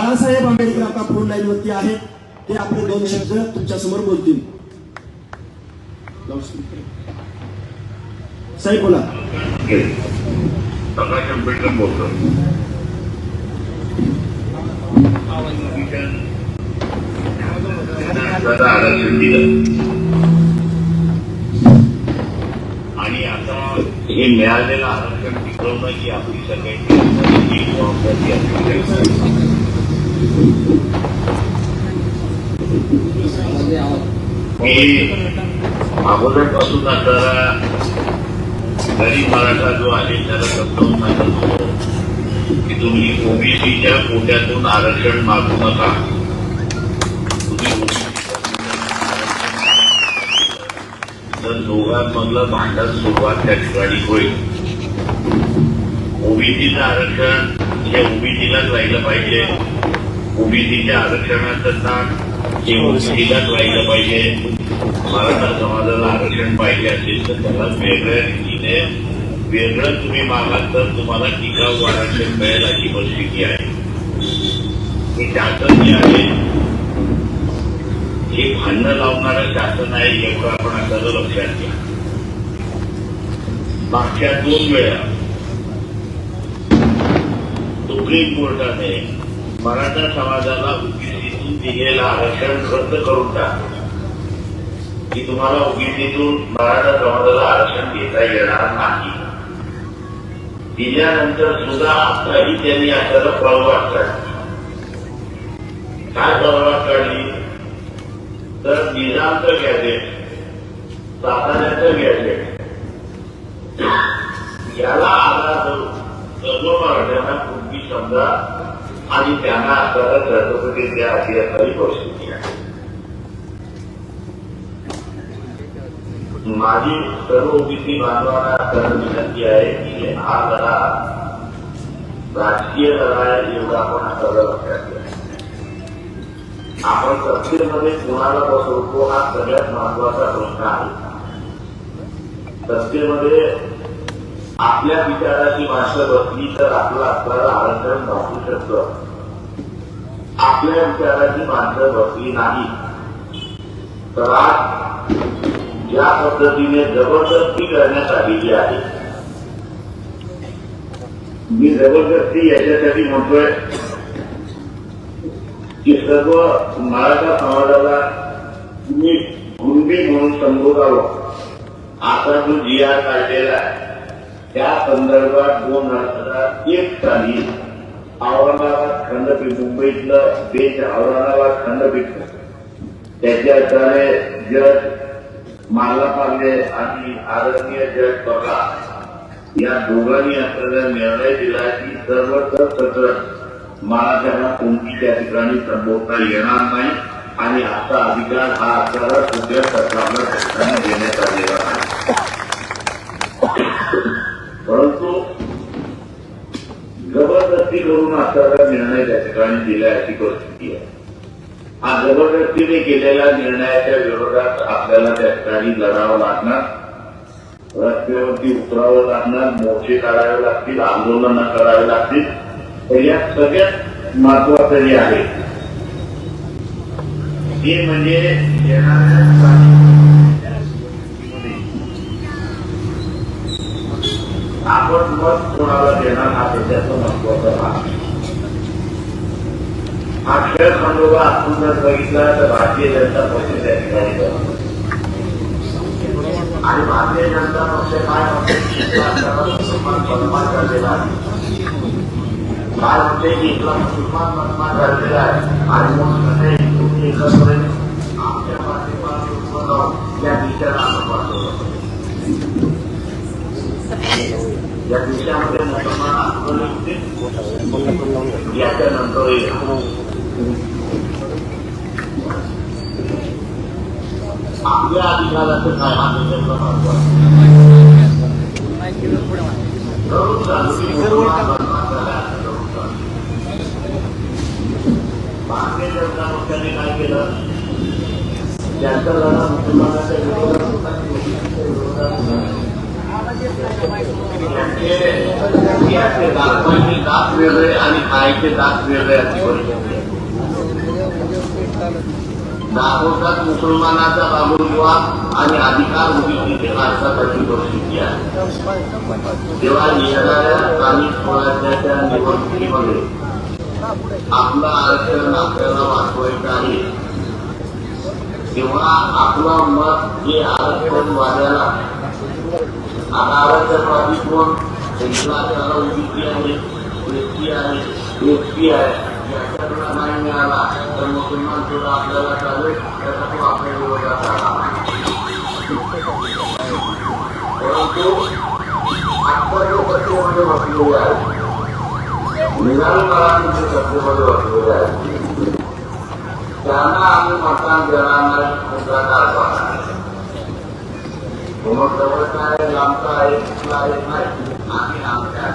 बाळासाहेब आंबेडकर आता phone line वरती आहेत. ते आपले दोन शब्द तुमच्यासमोर बोलतील. साहेब बोला. प्रकाश आंबेडकर बोलतो. आरक्षण दिलं आणि आता हे मिळालेलं आरक्षण टिकवणं ही आपली सगळ्यांची जबाबदारी अगोदरपासून आता गरीब मराठा जो आहे त्याला समजावून सांगत होतो की तुम्ही ओबीसीच्या कोट्यातून आरक्षण मागू नका. तुम्ही तर दोघांमधलं भांडण सुरुवात त्या ठिकाणी होईल. ओबीसीचं आरक्षण हे ओबीसीलाच राहिलं पाहिजे. ओबीसीच्या आरक्षणाचं स्थान हे ओबीसीलाच राहिलं पाहिजे. मराठा समाजाला आरक्षण पाहिजे असेल तर त्याला वेगळ्या रीतीने वेगळं तुम्ही मागाल तर तुम्हाला टिकाऊ आरक्षण मिळेल अशी परिस्थिती आहे. हे शासन जे आहे हे भांडणं लावणारं शासन आहे एवढं आपण आता लक्षात घ्या. मागच्या दोन वेळा सुप्रीम कोर्टाने मराठा समाजाला ओबीसीतून दिलेलं आरक्षण रद्द करून टाकलं की तुम्हाला ओबीसीतून मराठा समाजाला आरक्षण घेता येणार नाही. दिल्यानंतर सुद्धा आताही त्यांनी आपल्याला प्रवास काढली काय प्रवास काढली तर निजामचं गॅजेट साताऱ्याचं गॅजेट याला आधार धरून सर्व मराठ्यांना पूर्वी समजा आणि त्यांना आपल्याला सर्टिफिकेट द्या अशी असावी परिस्थिती आहे माझी सर्व ओबीसी बांधवांना असताना विनंती आहे की हा लढा राजकीय लढा आहे एवढा आपण आपल्याला लक्षात घ्या. आपण सत्तेमध्ये कुणाला बसवतो हा सगळ्यात महत्त्वाचा प्रश्न आहे. सत्तेमध्ये आपल्या विचाराची भाषा बसली तर आपलं आपल्याला आरक्षण वाचू शकतं. आपल्या विचाराची माणसं बसली नाही. तर आज ज्या पद्धतीने जबरदस्ती करण्यात आलेली आहे. मी जबरदस्ती याच्यासाठी म्हणतोय की सर्व मराठा समाजाला तुम्ही गुंबी म्हणून संबोधावं. आता जो जी आर काढलेला आहे त्या संदर्भात दोन हजार एक साली औरंगाबाद खंडपीठ मुंबईतलं बेंच औरंगाबाद खंडपीठ. त्याच्या अर्थाने जज माला पार्ले आणि आदरणीय जज बघा या दोघांनी आपल्याला निर्णय दिला की सर्वत्र सकट मराठ्यांना कोणती त्या ठिकाणी संबोधता येणार नाही आणि असा अधिकार हा आपल्याला कुठल्या सरकारला देण्यात आलेला नाही परंतु मास्टरला निर्णय त्या ठिकाणी दिला अशी परिस्थिती आहे. हा जबरदस्तीने केलेल्या निर्णयाच्या विरोधात आपल्याला त्या ठिकाणी लढावं लागणार रस्त्यावरती उतरावं लागणार मोर्चे काढावे लागतील आंदोलनं करावी लागतील. तर या सगळ्यात महत्वाचं जे आहे. ते म्हणजे येणाऱ्या आपण मत कोणाला देणार हा त्याचं महत्त्व भाग आहे. हा खेळ खंडोबा आपण जर बघितला तर भारतीय जनता पक्ष त्या ठिकाणी आणि भारतीय जनता पक्ष काय मुसलमान झालेला आहे. काय म्हणते की मुसलमान झालेला आहे. आणि तुम्ही एकत्र आमच्या या आपण पाठवलं या मुसलमान याच्यानंतर आपल्या अधिकाराचं काय हा काय केलं त्यांचा लढा मुसलमानाच्या विरोधात दात वेगळे आणि खायचे दात वेगळे अशी परिस्थिती दाखवतात मुसलमानाचा बाबुर्वाद आणि अधिकार उभी भारतात अशी परिस्थिती आहे तेव्हा येणाऱ्या स्थानिक स्वराज्याच्या निवडणुकीमध्ये आपलं आरक्षण आपल्याला वाचवायचं आहे तेव्हा आपलं मत हे आरक्षण वाढायला आता आरक्षणवादी कोण त्याला ओबीसी आहे एसटी आहे एसटी आहे आपल्याला तर मुसलमान सुद्धा आपल्याला चालेल त्यासाठी तो आपल्या विरोधात परंतु आता जो सत्तेमध्ये बसलेले आहे. निघाल काळातील जे बसलेले आहे. त्यांना आम्ही मतदान देणार नाही मुद्दा काढणार मग जवळचा आहे लांबचा आहे कुठला आहे नाही. आम्ही आमच्या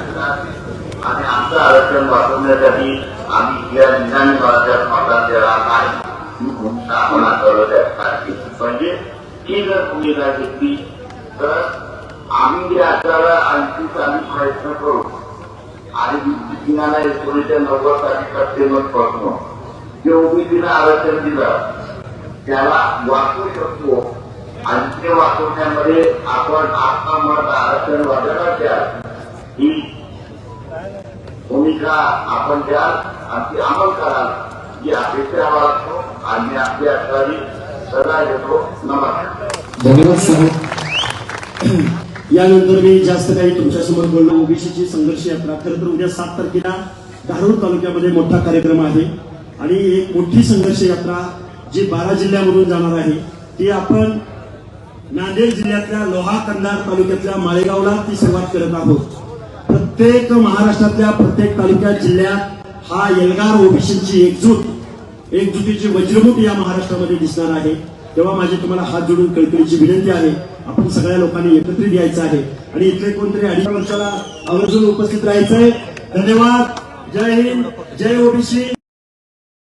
आणि आमचं आरक्षण वाचवण्यासाठी आम्ही या निदान भागात मतदान देणार नाही ही भूमिका आपण म्हणजे ही जर भूमिका घेतली तर आम्ही या आचारा आणखी आम्ही प्रयत्न करू. आणि विद्युतीनाला एकोणीसशे नव्वद साली सप्टेंबर पोहोचलो जे ओबीसीला आरक्षण दिलं त्याला वाचवू शकतो. आणि ते वाचवण्यामध्ये आपण आपला मत आरक्षण वाटायला द्या ही भूमिका आपण द्याल आणि ती अंमल कराल ही अपेक्षा बाळगतो आणि आपली असणारी सदा घेतो नमस्कार. धन्यवाद साहेब. यानंतर मी जास्त काही तुमच्यासमोर बोललो ओबीसीची संघर्ष यात्रा. खरं तर उद्या सात तारखेला धारूर तालुक्यामध्ये मोठा कार्यक्रम आहे. आणि एक मोठी संघर्ष यात्रा जी बारा जिल्ह्यामधून जाणार आहे ती आपण नांदेड जिल्ह्यातल्या लोहा कंधार तालुक्यातल्या माळेगावला ती सुरुवात करत आहोत. प्रत्येक महाराष्ट्रातल्या प्रत्येक तालुक्यात जिल्ह्यात हा एल्गार ओबीसीची एकजूट एकजुटीची वज्रभूत या महाराष्ट्रामध्ये दिसणार आहे. तेव्हा माझी तुम्हाला हात जोडून कळकळीची विनंती आहे. आपण सगळ्या लोकांनी एकत्रित यायचं आहे. आणि इथले कोणतरी अडीच वर्षाला आवर्जून उपस्थित राहायचंय. धन्यवाद. जय हिंद. जय ओबीसी.